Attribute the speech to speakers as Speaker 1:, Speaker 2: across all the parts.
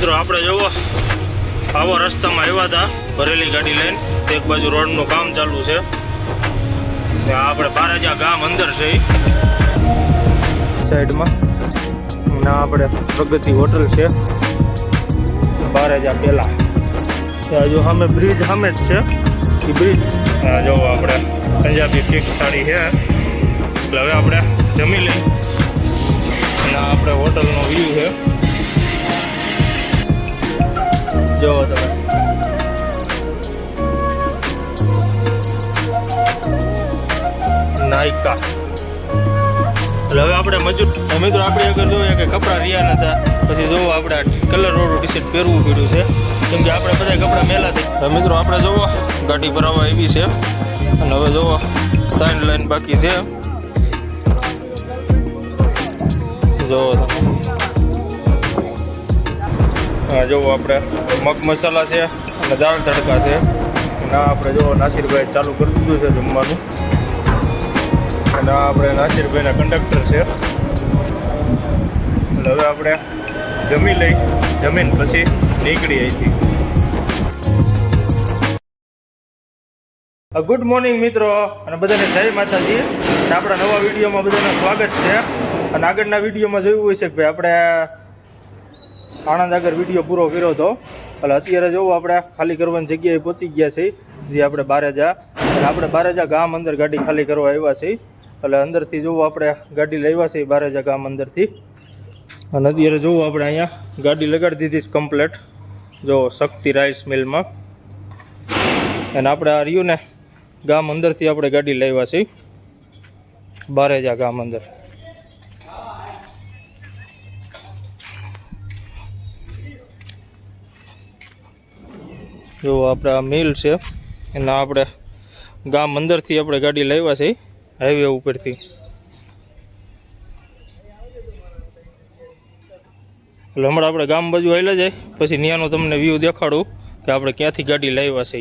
Speaker 1: મિત્રો, આપણે જુઓ આવા રસ્તામાં આવ્યા હતા, ભરેલી ગાડી લઈને. એક બાજુ રોડનું કામ ચાલુ છે. આપણે બારાજા ગામ અંદર છે. સાઈડમાં. ના આપણે પ્રગતિ હોટલ છે. બારાજા પેલા. જો સામે બ્રિજ સામે જ છે. એ બ્રિજ જો આપણે પંજાબી ફિક્સ થાળી છે. એટલે હવે આપણે જમી લઈ અને આપણે હોટલનો વ્યૂ છે. જોવો તમે. નાયકા. એટલે હવે આપણે મજૂર મિત્રો આપણે અગર જોઈએ કે કપડાં રહ્યા નતા પછી જોવો આપણે કલર વાળું ટી શર્ટ પહેરવું પડ્યું છે. કેમ કે આપણે બધા કપડાં મેલા થઈ મિત્રો આપણે જોવો ગાડી ભરાવા એવી છે. અને હવે જોવો ત્રણ લાઈન બાકી છે. જોવો તમે. જોવો આપણે મગ મસાલા છે અને દાળ તડકા છે. આ આપણે જો નાસિરભાઈ ચાલુ કરી દીધું છે જમવાનું. અને આપણે નાસિરભાઈના કંડક્ટર છે. એટલે હવે આપણે જમી લઈ, જમીન પછી નીકળી અહીંથી. ગુડ મોર્નિંગ મિત્રો, અને બધાને જય માતાજી. અને આપણા નવા વિડીયોમાં બધાનું સ્વાગત છે. અને આગળના વિડીયોમાં જોયું હોય છે કે ભાઈ આપણે આણંદ આગળ વીડિયો પૂરો કર્યો હતો. એટલે અત્યારે જોવું આપણે ખાલી કરવાની જગ્યાએ પહોંચી ગયા છે જે આપણે બારેજા. અને આપણે બારેજા ગામ અંદર ગાડી ખાલી કરવા આવ્યા છીએ. એટલે અંદરથી જોવું આપણે ગાડી લાવ્યા છીએ બારેજા ગામ અંદરથી. અને અત્યારે જોવું આપણે અહીંયા ગાડી લગાડી દીધી છે કમ્પ્લેટ જો શક્તિ રાઈસ મિલમાં અને આપણે આ રહ્યું ને ગામ અંદરથી આપણે ગાડી લાવ્યા છીએ. બારેજા ગામ અંદર. જો આપણે આ મિલ છે, એના આપણે ગામ અંદરથી આપણે ગાડી લાવ્યા છે હાઈવે ઉપરથી. એટલે હમણાં આપણે ગામ બાજુ આવેલા જાય, પછી ત્યાંનું તમને વ્યૂ દેખાડું કે આપણે ક્યાંથી ગાડી લાવ્યા છે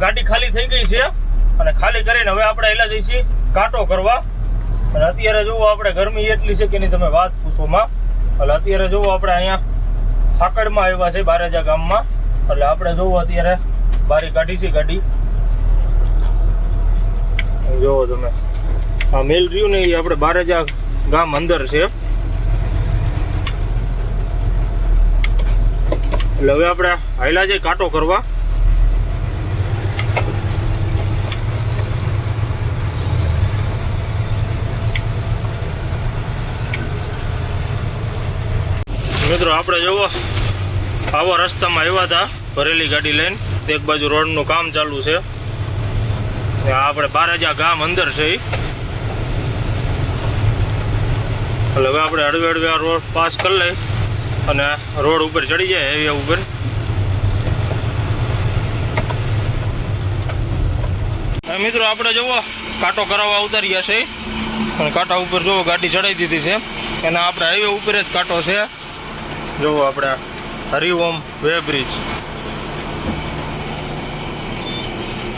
Speaker 1: ગાડી ખાલી થઈ ગઈ છે અને ખાલી કરીને હવે આપણે એલા જઈશી કાંટો કરવા. અને અત્યારે જોવો આપણે ગરમી એટલી છે કે નહીં તમે વાત પૂછોમાં એટલે અત્યારે જોવો આપણે અહીંયા ફાકડમાં આવ્યા છે બારેજા ગામમાં. એટલે આપણે જોવો અત્યારે બારી કાઢી છે ગાડી. જોવો તમે. આ મેલ રહ્યું ને એ આપણે બારેજા ગામ અંદર છે. એટલે હવે આપણે હાઈલા જઈ કાંટો કરવા. મિત્રો, આપણે જુઓ આવા રસ્તામાં આવ્યા હતા, ભરેલી ગાડી લઈને. એક બાજુ રોડનું કામ ચાલુ છે. આપણે બારાજા ગામ અંદર છે. એટલે હવે આપણે હળવે હળવે આ રોડ પાસ કરી લઈ અને રોડ ઉપર ચડી જાય હાઈવે ઉપર. હવે મિત્રો આપણે જુઓ, કાંટો કરાવવા ઉતાર્યા છે. અને કાંટા ઉપર જુઓ, ગાડી ચડાવી દીધી છે. અને આપણે હાઈવે ઉપર જ કાંટો છે. જુઓ આપણે હરિઓમ વે બ્રિજ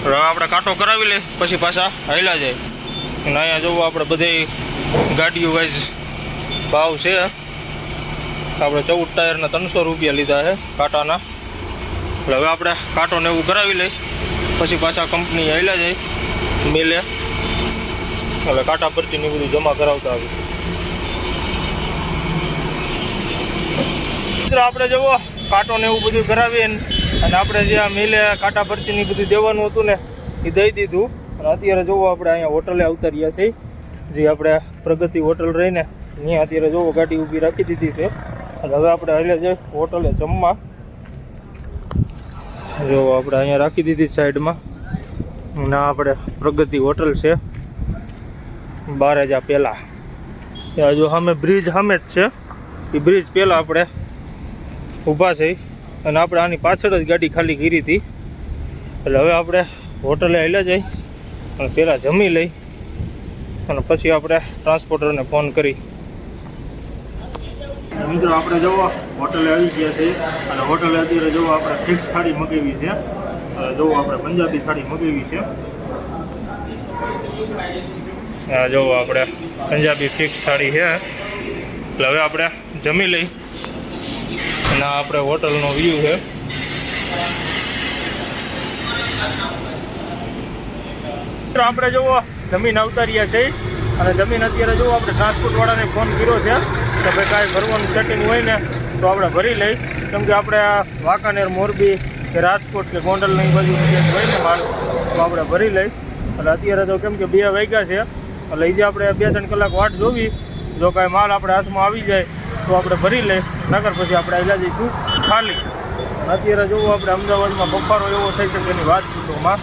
Speaker 1: હવે આપણે કાંટો કરાવી લે પછી પાછા હાઈલા જાય. અને અહીંયા જુઓ આપણે બધી ગાડીઓ વાઇઝ ભાવ છે. આપણે ચૌદ ટાયરના ત્રણસો રૂપિયા લીધા છે કાંટાના. એટલે હવે આપણે કાંટો ને એવું કરાવી લઈ પછી પાછા કંપની હાઈલા જાય, મેલે. એટલે કાંટા પરથી ને બધું જમા કરાવતા આવી આપણે જવો કાંટો ને એવું બધું કરાવીને અને આપણે જે આ મિલે કાંટા પરચીની બધું દેવાનું હતું ને એ દઈ દીધું. અને અત્યારે જોવો આપણે અહીંયા હોટલે આવતા છીએ. જે આપણે પ્રગતિ હોટલ રહીને ત્યાં અત્યારે જોવો ગાડી ઊભી રાખી દીધી છે. અને હવે આપણે હાલે જઈ હોટલે જમવા. જોવો આપણે અહીંયા રાખી દીધી સાઈડમાં. ના આપણે પ્રગતિ હોટલ છે. બારેજા પહેલાં ત્યાં જો સામે બ્રિજ સામે જ છે. એ બ્રિજ પહેલાં આપણે ઊભા છે અને આપણે આની પાછળ જ ગાડી ખાલી કરી હતી. એટલે હવે આપણે હોટલે આવેલા જઈ અને પહેલાં જમી લઈ અને પછી આપણે ટ્રાન્સપોર્ટરને ફોન કરી. મિત્રો આપણે જવો હોટલે આવી ગયા છે. અને હોટલે અત્યારે જવો આપણે ફિક્સ થાળી મગાવી છે. જવો આપણે પંજાબી થાળી મગાવી છે. જુઓ આપણે પંજાબી ફિક્સ થાળી છે. એટલે હવે આપણે જમી લઈ. અને આપણે હોટલનો વ્યૂ છે. આપણે જુઓ, જમીન અવતાર્યા છે. અને જમીન અત્યારે જુઓ, આપણે ટ્રાન્સપોર્ટવાળાને ફોન કર્યો છે કે ભાઈ કાંઈ ભરવાનું સેટિંગ હોય ને, તો આપણે ભરી લઈ. કેમ કે આપણે આ વાંકાનેર, મોરબી કે રાજકોટ કે ગોંડલ નહીં બાજુ હોય ને માલ, તો આપણે ભરી લઈ. એટલે અત્યારે તો કેમ કે બે વાગ્યા છે. એટલે એ આપણે બે ત્રણ કલાક વાટ જોવી, જો કાંઈ માલ આપણે હાથમાં આવી જાય તો આપણે ભરી લઈ નગર પછી આપણે આવ્યા જઈશું ખાલી. અત્યારે જોવું આપણે અમદાવાદમાં બફારો એવો થઈ શકે એની વાત પૂછોમાં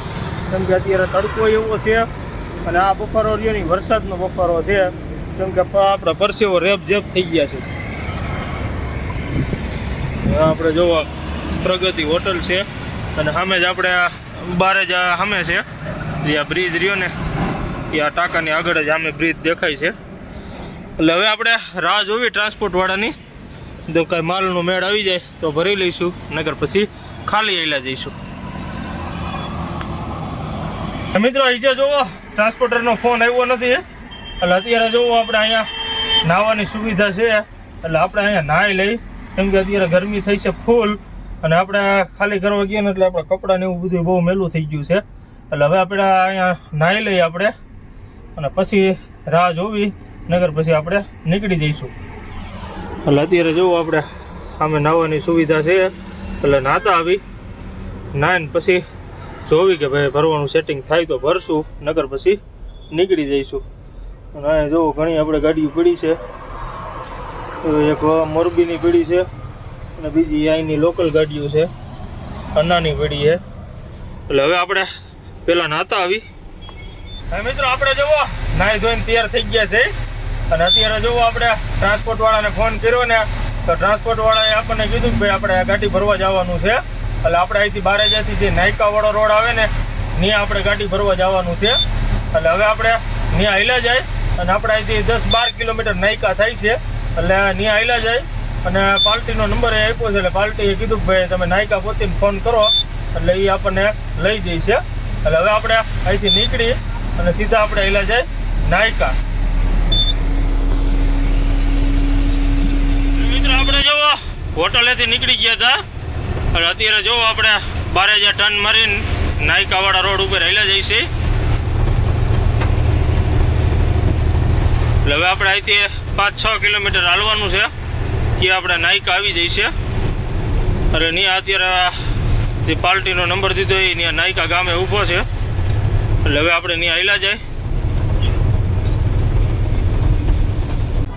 Speaker 1: કેમ કે અત્યારે તડકો એવો છે અને આ બફારો રહ્યો નહીં વરસાદનો બફારો છે. કેમ કે આપણે પરસેવો રેપ જેપ થઈ ગયા છે. આપણે જોવો પ્રગતિ હોટલ છે અને સામે જ આપણે બારે જ સામે છે. જે આ બ્રિજ રહ્યો ને, એ આ ટાંકાની આગળ જ સામે બ્રિજ દેખાય છે. એટલે હવે આપણે રાહ જોવી ટ્રાન્સપોર્ટવાળાની જો કાંઈ માલનો મેળ આવી જાય તો ભરી લઈશું નગર પછી ખાલી આવેલા જઈશું. મિત્રો અહીંયા જોવો ટ્રાન્સપોર્ટરનો ફોન આવ્યો નથી એટલે અત્યારે જોવો આપણે અહીંયા નાહવાની સુવિધા છે. એટલે આપણે અહીંયા નાહી લઈ, કેમ કે અત્યારે ગરમી થઈ છે ફૂલ, અને આપણે ખાલી કરવા ગયા ને એટલે આપણે કપડાં ને એવું બધું બહુ મેલું થઈ ગયું છે. એટલે હવે આપણે અહીંયા નાહી લઈએ આપણે. અને પછી રાહ જોવી. નગર પછી આપણે નીકળી જઈશું. એટલે અત્યારે જોવો આપણે સામે નાહવાની સુવિધા છે. એટલે નાહતા આવી. નાહીને પછી જોવી કે ભાઈ ભરવાનું સેટિંગ થાય તો ભરશું, નગર પછી નીકળી જઈશું. અને અહીંયા જોવો, ઘણી આપણે ગાડીઓ પડી છે. એક મોરબીની પડી છે. અને બીજી અહીંની લોકલ ગાડીઓ છે. અન્નાની પડી છે. એટલે હવે આપણે પહેલાં નાહતા આવી. મિત્રો, આપણે જોવો, નાહી ધોઈને તૈયાર થઈ ગયા છે. અને અત્યારે જોવો આપણે ટ્રાન્સપોર્ટ વાળાને ફોન કર્યો ને, તો ટ્રાન્સપોર્ટ વાળાએ આપણને કીધું કે ભાઈ આપણે ગાડી ભરવા જવાનું છે. એટલે આપણે અહીંથી બારે જ્યાંથી જે નાયકા વાળો રોડ આવે ને, ત્યાં આપણે ગાડી ભરવા જવાનું છે. એટલે હવે આપણે ત્યાં હાલ્યા જાય અને આપણે અહીંથી દસ બાર કિલોમીટર નાયકા થાય છે. એટલે ત્યાં હાલ્યા જાય અને પાર્ટીનો નંબર એ આપ્યો છે, એટલે પાર્ટીએ કીધું કે ભાઈ તમે નાયકા પોતે ફોન કરો. એટલે એ આપણને લઈ જાય છે. એટલે હવે આપણે અહીંથી નીકળી અને સીધા આપણે હાલ્યા જાય નાયકા મિત્રો આપણે જોવો, હોટલેથી નીકળી ગયા હતા. અને અત્યારે જોવો આપણે બારે જે ટર્ન મારીને નાયકાવાડા રોડ ઉપર હેલા જઈશે એટલે હવે આપણે અહીંથી પાંચ છ કિલોમીટર હાલવાનું છે, કે આપણે નાયકા આવી જઈશે અરે ત્યાં અત્યારે જે પાર્ટીનો નંબર દીધો એ ત્યાં નાયકા ગામે ઊભો છે. એટલે હવે આપણે ત્યાં આવેલા જાય.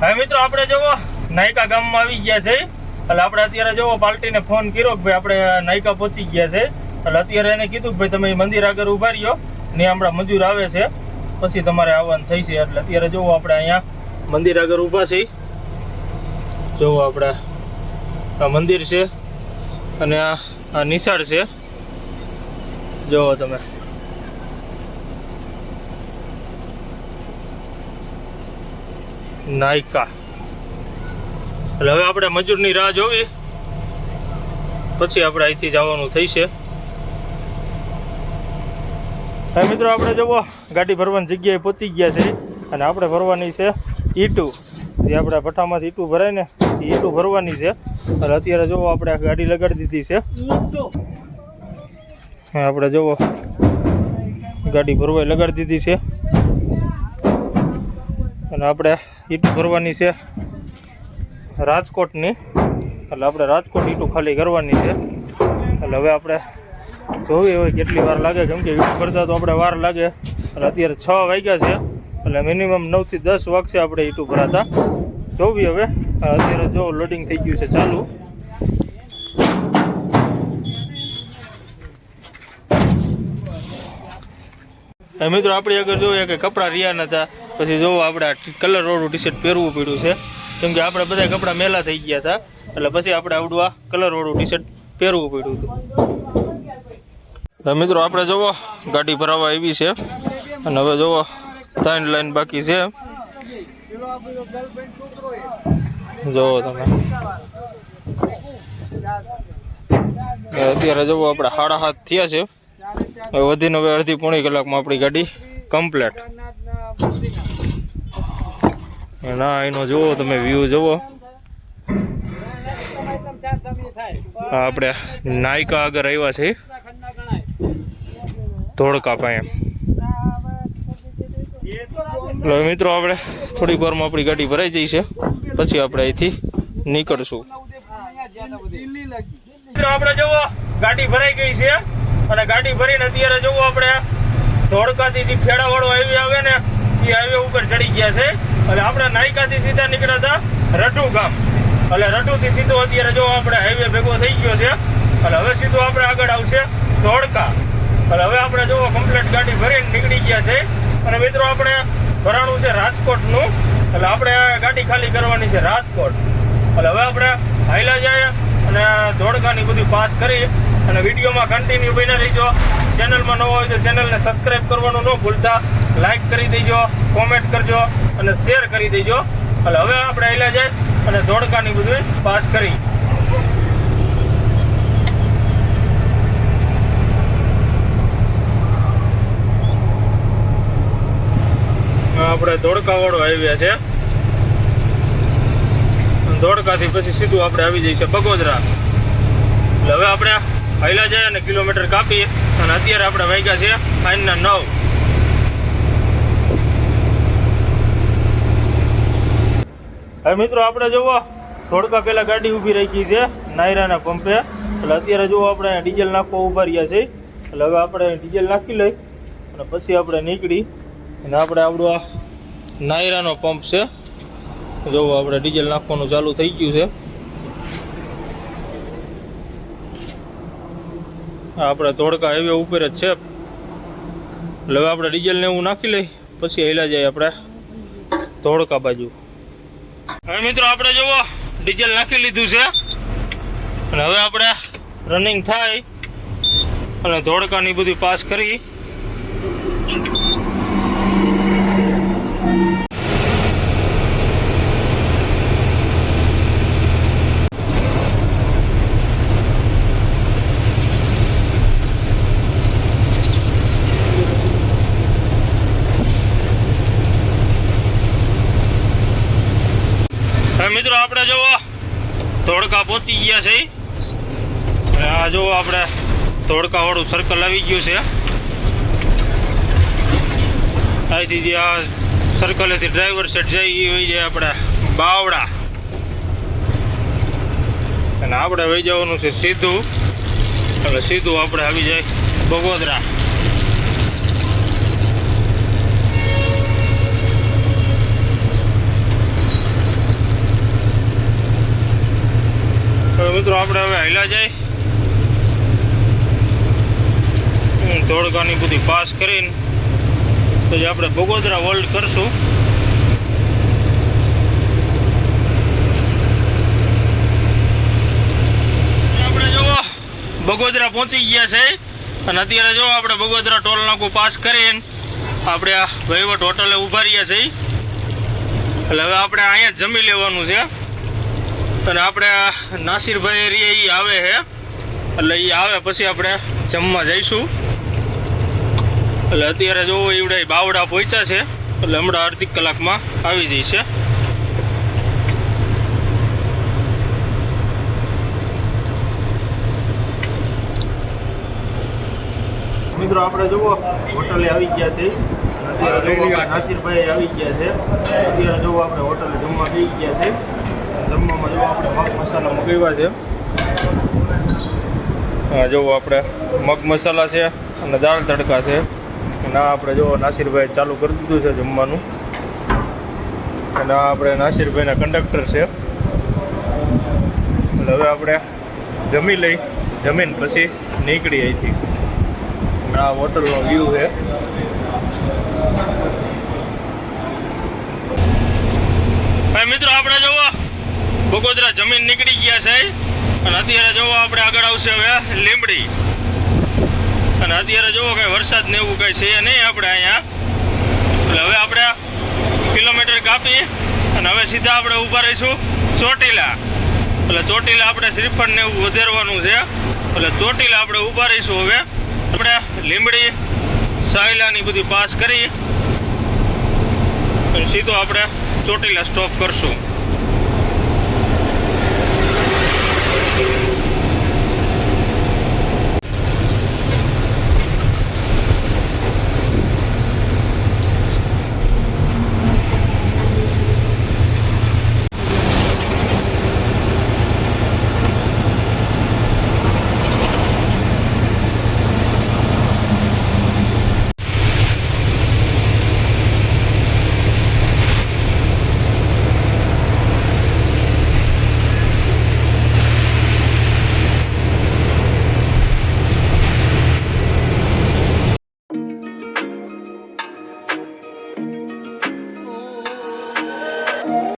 Speaker 1: હવે મિત્રો, આપણે જોવો નાયકા ગામમાં આવી ગયા છે. એટલે આપણે અત્યારે જોવો પાર્ટીને ફોન કર્યો કે ભાઈ આપણે નાયકા પહોંચી ગયા છે. એટલે અત્યારે એને કીધું કે ભાઈ તમે મંદિર આગળ ઊભા રહ્યો ને હમણાં મજૂર આવે છે. પછી તમારે આવવાનું થઈ છે. એટલે અત્યારે જોવો આપણે અહીંયા મંદિર આગળ ઊભા છીએ. જોવો આપણે. આ મંદિર છે અને આ આ નિશાળ છે. જોવો તમે. નાયકા. એટલે હવે આપણે મજૂરની રાહ જોવી. પછી આપણે અહીંથી જવાનું થઈ છે મિત્રો આપણે જુઓ ગાડી ભરવાની જગ્યાએ પહોંચી ગયા છે. અને આપણે ભરવાની છે ઈટું. જે આપણે ભઠ્ઠામાંથી ઈટું ભરાય ને એ ઈટું ભરવાની છે. અને અત્યારે જુઓ આપણે ગાડી લગાડી દીધી છે. આપણે જુઓ ગાડી ભરવાય લગાડી દીધી છે. અને આપણે ઈટું ભરવાની છે. રાજકોટની. એટલે આપણે રાજકોટ ઈટું ખાલી કરવાની છે. એટલે હવે આપણે જોવી હોય કેટલી વાર લાગે. કેમ કે ઈટું કરતા તો આપણે વાર લાગે. એટલે અત્યારે છ વાગ્યા છે. એટલે મિનિમમ નવથી દસ વાગશે આપણે ઈટું ભરાતા. જોવી હવે. અત્યારે જો લોડિંગ થઈ ગયું છે ચાલુ. મિત્રો, આપણી આગળ જોઈએ કે કપડાં રહ્યા નતા. પછી જોવો આપણે કલર વાળું ટી શર્ટ પહેરવું પડ્યું છે. કેમ કે આપણે બધા કપડાં મેલા થઈ ગયા હતા. એટલે પછી આપણે આવડું આ કલર ટી શર્ટ પહેરવું પડ્યું હતું. મિત્રો, આપણે જુઓ ગાડી ભરાવા આવી છે. અને હવે જુઓ ત્રણ લાઈન બાકી છે. જુઓ તમે. અત્યારે જુઓ આપણે સાડા હાથ થયા છે. વધીને હવે અડધી પોણી કલાકમાં આપણી ગાડી કમ્પ્લેટ ના એનો જુઓ, તમે વ્યૂ જુઓ. આપણે નાયકા આગળ આવ્યા છે ધોળકા પાસે એટલે મિત્રો, આપણે થોડીક વારમાં આપણી ગાડી ભરાઈ જઈ છે. પછી આપણે અહીંથી નીકળશું. મિત્રો, આપણે જુઓ, ગાડી ભરાઈ ગઈ છે. અને ગાડી ભરીને અત્યારે જુઓ આપણે, ધોળકાથી જે ખેડાવાળો આવે ને, એ હાઈવે ઉપર ચડી ગયા છે. એટલે આપણે નાયકાથી સીધા નીકળ્યા હતા રઢુ ગામ. એટલે રઢુથી સીધો અત્યારે જો આપણે હાઈવે ભેગો થઈ ગયો છે, એટલે હવે સીધો આપણે આગળ આવશે ધોળકા. એટલે હવે આપણે જો કમ્પ્લેટ ગાડી ભરીને નીકળી ગયા છે. અને મિત્રો આપણે ભરાણું છે રાજકોટનું. એટલે આપણે ગાડી ખાલી કરવાની છે રાજકોટ. એટલે હવે આપણે હાઈલા જાય અને ધોળકાની બધું પાસ કરી અને વિડીયોમાં કન્ટિન્યુ બની રહીજો. ચેનલમાં નવો હોય તો ચેનલને સબસ્ક્રાઇબ કરવાનું ન ભૂલતા. લાઈક કરી દેજો કોમેન્ટ કરજો અને શેર કરી દેજો. એટલે હવે આપણે હાઈલા જાય અને ધોળકાની બધું પાસ કરી. આપણે ધોળકાવાળો આવ્યા છે. ધોળકાથી પછી સીધું આપણે આવી જઈશું બગોદરા. એટલે હવે આપણે હાઈલા જાય અને કિલોમીટર કાપીએ અને અત્યારે આપણે વાગ્યા છે સાંજના નવ. હવે મિત્રો આપણે જુઓ, થોડકા પહેલાં ગાડી ઊભી રાખી છે નાયરાના પંપે. એટલે અત્યારે જુઓ આપણે ડીઝલ નાખવા ઊભા રહ્યા છે. એટલે હવે આપણે ડીઝલ નાખી લઈ અને પછી આપણે નીકળી અને આપણે આપણો આ નાયરાનો પંપ છે. જુઓ, આપણે ડીઝલ નાખવાનું ચાલુ થઈ ગયું છે. આપણે ધોળકા હાઈવે ઉપર જ છે. એટલે હવે આપણે ડીઝલ ને એવું નાખી લઈ, પછી હેલા જાય આપણે ધોળકા બાજુ. હવે મિત્રો આપણે જુઓ, ડીઝલ નાખી લીધું છે. અને હવે આપણે રનિંગ થાય. અને ધોળકાની બધી પાસ કરી હવે મિત્રો આપણે જુઓ ધોળકા પહોંચી ગયા છે અને આ જુઓ આપણે ધોળકા વાળું સર્કલ આવી ગયું છે. અહીંથી જે આ સર્કલેથી ડ્રાઈવર સેટ એ હોય છે આપણે બાવડા. અને આપણે વહી જવાનું છે સીધું. એટલે સીધું આપણે આવી જાય બગોદરા. મિત્રો, આપણે હવે હાલ્યા જાય. હમ, ધોળકાની બધી પાસ કરીને પછી આપણે બગોદરા વર્લ્ડ કરશું. બગોદરા પહોંચી ગયા છે. અને અત્યારે જો આપણે બગોદરા ટોલ નાકું પાસ કરીને આપણે આ વહીવટ હોટલે ઊભા રહ્યા છે એટલે હવે આપણે અહીંયા જ જમી લેવાનું છે. અને આપણે નાસિરભાઈ એરિયા એ આવે છે. એટલે એ આવે પછી આપણે જમવા જઈશું. એટલે અત્યારે જો એવડે બાવડા પહોંચ્યા છે એટલે હમણાં અડધી કલાકમાં આવી જશે મિત્રો આપણે જુઓ હોટલે આવી ગયા છે. જુઓ નાસિરભાઈ આવી ગયા છે. અત્યારે જુઓ આપણે હોટલે જમવા જઈ ગયા છે. જમવામાં જુઓ આપણે મગ મસાલા મગાવ્યા છે. હા જો આપણે મગ મસાલા છે અને દાળ તડકા છે. અને આપણે જો નાસિરભાઈ ચાલુ કરી દીધું છે જમવાનું. અને આપણે નાસિરભાઈના કંડક્ટર છે. એટલે હવે આપણે જમી લઈ, જમીન પછી નીકળી અહીંથી. આ હોટલનો વ્યૂ છે. મિત્રો, આપણે જોવો બગોદરા જમીન નીકળી ગયા છે. અને અત્યારે જોવો, આપણે આગળ આવશે હવે લીમડી અને અત્યારે જોવો કાંઈ વરસાદ ને એવું કાંઈ છે નહીં આપણે અહીંયા. એટલે હવે આપણે કિલોમીટર કાપી અને હવે સીધા આપણે ઊભા રહીશું ચોટીલા. એટલે ચોટીલા આપણે શ્રીફળ ને એવું વધારવાનું છે. એટલે ચોટીલા આપણે ઊભા રહીશું હવે. આપણે લીંબડી સાયલાની બધી પાસ કરી. સીધો આપણે ચોટીલા સ્ટોપ કરશું.